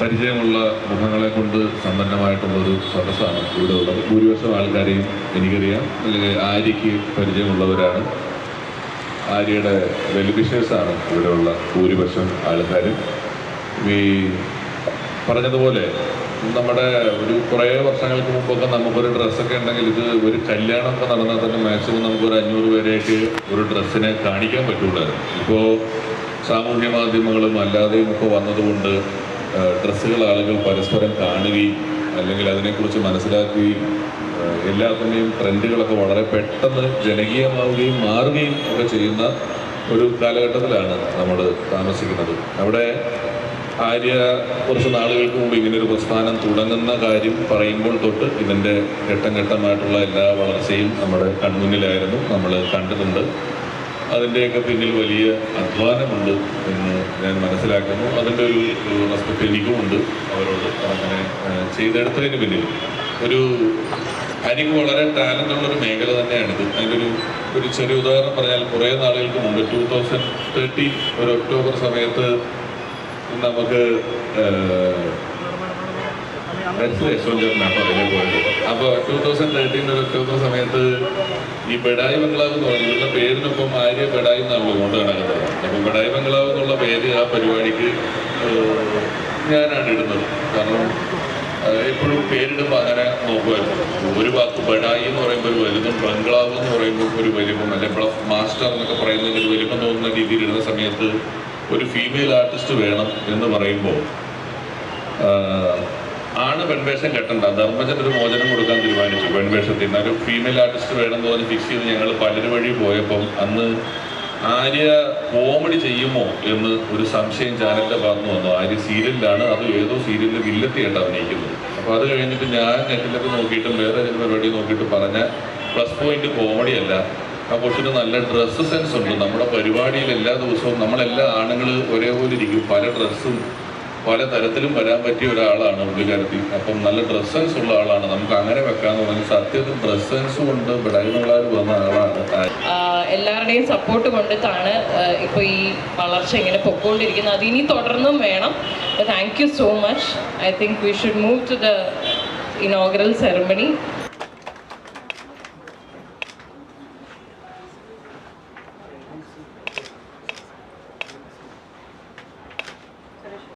പരിചയമുള്ള മുഖങ്ങളെ കൊണ്ട് സമ്പന്നമായിട്ടുള്ളൊരു സദസ്സാണ് ഇവിടെ ഉള്ളത്. ഭൂരിപക്ഷം ആൾക്കാരെയും എനിക്കറിയാം. അല്ലെങ്കിൽ ആര്യയ്ക്ക് പരിചയമുള്ളവരാണ്. ആര്യയുടെ വെൽവിഷേഴ്സാണ് ഇവിടെയുള്ള ഭൂരിപക്ഷം ആൾക്കാർ ഈ പറഞ്ഞതുപോലെ നമ്മുടെ ഒരു കുറേ വർഷങ്ങൾക്ക് മുമ്പൊക്കെ നമുക്കൊരു ഡ്രസ്സൊക്കെ ഉണ്ടെങ്കിൽ ഇത് ഒരു കല്യാണമൊക്കെ നടന്നാൽ തന്നെ മാക്സിമം നമുക്കൊരു അഞ്ഞൂറ് പേരെയൊക്കെ ഒരു ഡ്രസ്സിനെ കാണിക്കാൻ പറ്റുള്ളായിരുന്നു ഇപ്പോൾ സാമൂഹ്യ മാധ്യമങ്ങളും അല്ലാതെയും ഒക്കെ വന്നതുകൊണ്ട് ഡ്രസ്സുകൾ ആളുകൾ പരസ്പരം കാണുകയും അല്ലെങ്കിൽ അതിനെക്കുറിച്ച് മനസ്സിലാക്കുകയും എല്ലാത്തിന്റെയും ട്രെൻഡുകളൊക്കെ വളരെ പെട്ടെന്ന് ജനകീയമാവുകയും മാറുകയും ഒക്കെ ചെയ്യുന്ന ഒരു കാലഘട്ടത്തിലാണ് നമ്മൾ താമസിക്കുന്നത്. അവിടെ ആര്യ കുറച്ച് നാളുകൾക്ക് മുമ്പ് ഇങ്ങനെ ഒരു പ്രസ്ഥാനം തുടങ്ങുന്ന കാര്യം പറയുമ്പോൾ തൊട്ട് ഇതിന്റെ ഘട്ടം ഘട്ടമായിട്ടുള്ള എല്ലാ വളർച്ചയും നമ്മുടെ കൺമുന്നിലായിരുന്നു. നമ്മൾ കണ്ടിട്ടുണ്ട്. അതിന്റെയൊക്കെ പിന്നിൽ വലിയ അധ്വാനമുണ്ട് എന്ന് ഞാൻ മനസ്സിലാക്കുന്നു അതിന്റെ ഒരു റെസ്പെക്ട് എനിക്കുമുണ്ട് അവരോട് അങ്ങനെ ചെയ്തെടുത്തതിന് പിന്നിൽ ഒരു എനിക്ക് വളരെ ടാലന്റ് ഉള്ളൊരു മേഖല തന്നെയാണിത് അതിന്റെ ഒരു ഒരു ചെറിയ ഉദാഹരണം പറഞ്ഞാൽ കുറേ നാളുകൾക്ക് മുമ്പ് ടൂ തൗസൻഡ് തേർട്ടി ഒരു ഒക്ടോബർ സമയത്ത് നമുക്ക് അപ്പോൾ ടൂ തൗസൻഡ് തേർട്ടീൻ ഒരു ഒക്ടോബർ സമയത്ത് ഈ ബെഡായി ബംഗ്ലാവ് എന്ന് പറഞ്ഞു ഇവരുടെ പേരിനൊപ്പം ആര്യ ബെഡായി എന്നാണ് കൊണ്ട് നടക്കുന്നത് അപ്പം ബെഡായി ബംഗ്ലാവ് എന്നുള്ള പേര് ആ പരിപാടിക്ക് ഞാനാണ് ഇടുന്നത്. കാരണം എപ്പോഴും പേരിടുമ്പോൾ അങ്ങനെ നോക്കുമായിരുന്നു. ഒരു വാക്ക് ബെഡായി എന്ന് പറയുമ്പോൾ ഒരു വലുതും ബംഗ്ലാവ് എന്ന് പറയുമ്പോൾ ഒരു വലുപ്പം അല്ലെങ്കിൽ മാസ്റ്റർ എന്നൊക്കെ പറയുന്നതിൽ ഒരു വലുപ്പം തോന്നുന്ന രീതിയിൽ ഇടുന്ന സമയത്ത് ഒരു ഫീമെയിൽ ആർട്ടിസ്റ്റ് വേണം എന്ന് പറയുമ്പോൾ ആണ് പെൺവേഷം കെട്ടണ്ട ധർമ്മജൻ ഒരു മോചനം കൊടുക്കാൻ തീരുമാനിച്ചു പെൺവേഷത്തിൽ നിന്ന്. ഒരു ഫീമെയിൽ ആർട്ടിസ്റ്റ് വേണം തോന്നി ഫിക്സ് ചെയ്ത് ഞങ്ങൾ പലരും വഴി പോയപ്പം അന്ന് ആര്യ കോമഡി ചെയ്യുമോ എന്ന് ഒരു സംശയം ചാനലിന്റെ ഭാഗത്ത് വന്നു. ആര്യ സീരിയലിലാണ് അത് ഏതോ സീരിയലിൽ വില്ലത്തിയായിട്ട് അഭിനയിക്കുന്നത്. അപ്പോൾ അത് കഴിഞ്ഞിട്ട് ഞാൻ നെറ്റിലൊക്കെ നോക്കിയിട്ടും വേറെ ചില പരിപാടി നോക്കിയിട്ട് പറഞ്ഞ പ്ലസ് പോയിന്റ് കോമഡി അല്ല. ആ കൊച്ചിന് നല്ല ഡ്രസ്സ് സെൻസ് ഉണ്ട്. നമ്മുടെ പരിപാടിയിൽ എല്ലാ ദിവസവും നമ്മളെല്ലാ ആണുങ്ങൾ ഒരേപോലെ ഇരിക്കും. പല ഡ്രസ്സും പല തരത്തിലും വരാൻ പറ്റിയ ഒരാളാണ് പുള്ളിക്കാരത്തി അപ്പം നല്ല ഡ്രസ് സെൻസ് ഉള്ള ആളാണ്. നമുക്ക് അങ്ങനെ വെക്കാന്ന് പറഞ്ഞാൽ സത്യത്തിൽ ഡ്രസ് സെൻസ് കൊണ്ട് ബിടയുന്നുള്ളവർ വന്ന ആളാണ്. എല്ലാവരുടെയും സപ്പോർട്ട് കൊണ്ടിട്ടാണ് ഇപ്പോൾ ഈ വളർച്ച ഇങ്ങനെ പൊക്കോണ്ടിരിക്കുന്നത്. അത് ഇനി തുടർന്നും വേണം. Thank you so much I think we should move to the inaugural ceremony